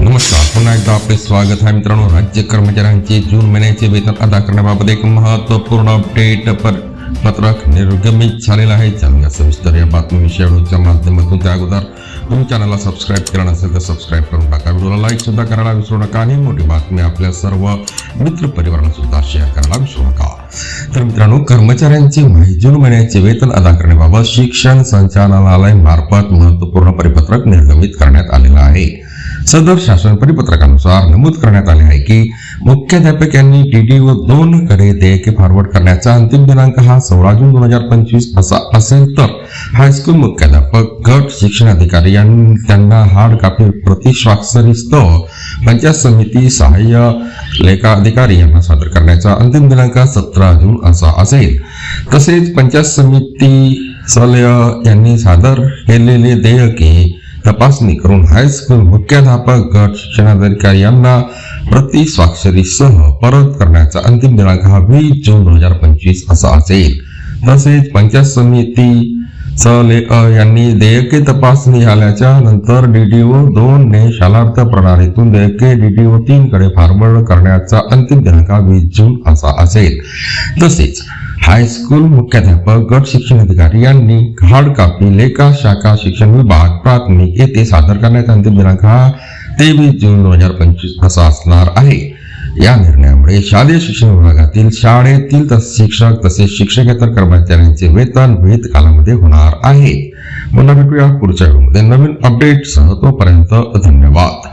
नमस्कार पुन्हा एकदा आपले स्वागत आहे मित्रांनो. राज्य कर्मचाऱ्यांचे जून महिन्याचे वेतन अदा करण्याबाबत एक महत्त्वपूर्ण अपडेट पर पत्रक निर्गमित झालेलं आहे. चांगल्या सविस्तर या बातमीविषयीच्या माध्यमातून त्या अगोदर तुम्ही चॅनलला सबस्क्राईब केला नसेल तर सबस्क्राईब करून टाका. व्हिडिओला लाईक सुद्धा करायला विसरू नका आणि मोठी बातमी आपल्या सर्व मित्र परिवाराला सुद्धा शेअर करायला विसरू नका. तर मित्रांनो कर्मचाऱ्यांचे जून महिन्याचे वेतन अदा करण्याबाबत शिक्षण संचालनालय मार्फत महत्त्वपूर्ण परिपत्रक निर्गमित करण्यात आलेलं आहे. सदर शासन परिपत्रकानुसार नमूद करण्यात आले आहे की मुख्याध्यापक यांनी टीडी व दोन कडे देयके फॉरवर्ड करण्याचा अंतिम दिनांक हा सोळा जून दोन हजार पंचवीस असा असेल तर हायस्कूल मुख्याध्यापक गट शिक्षण अधिकारी यांनी त्यांना हार्ड कॉपी प्रति पंचायत समिती सहाय्य लेखा अधिकारी यांना सादर करण्याचा अंतिम दिनांक सतरा जून असा असेल. तसेच पंचायत समिती सलय यांनी सादर केलेले देयके तपासणी करून हायस्कूल मुख्याध्यापक गट शिक्षणाधिकारी यांना प्रति स्वाक्षरीसह परत करण्याचा अंतिम दिनांक हा वीस जून दोन हजार पंचवीस असा असेल. तसेच पंचायत समिती सले अ यांनी देयके तपासणी झाल्याच्यानंतर डीडीओ दोन ने शालार्थ प्रणालीतून देयके डीडीओ तीन कडे फॉरवर्ड करण्याचा अंतिम दिनांक वीस जून असा असेल. तसेच हायस्कूल मुख्याध्यापक गट शिक्षण अधिकारी यांनी घाड कापणी लेखा शाखा शिक्षण विभाग प्राथमिक येथे सादर करण्याचा अंतिम दिनांक हा तेवीस जून दोन हजार पंचवीस असा असणार आहे. या निर्णयामुळे शालेय शिक्षण विभागातील शाळेतील तस- शिक्षक तसेच शिक्षकेतर कर्मचाऱ्यांचे वेतन विहित कालामध्ये होणार आहे. पुन्हा भेटूया पुढच्या वेळेमध्ये नवीन अपडेटसह तोपर्यंत धन्यवाद.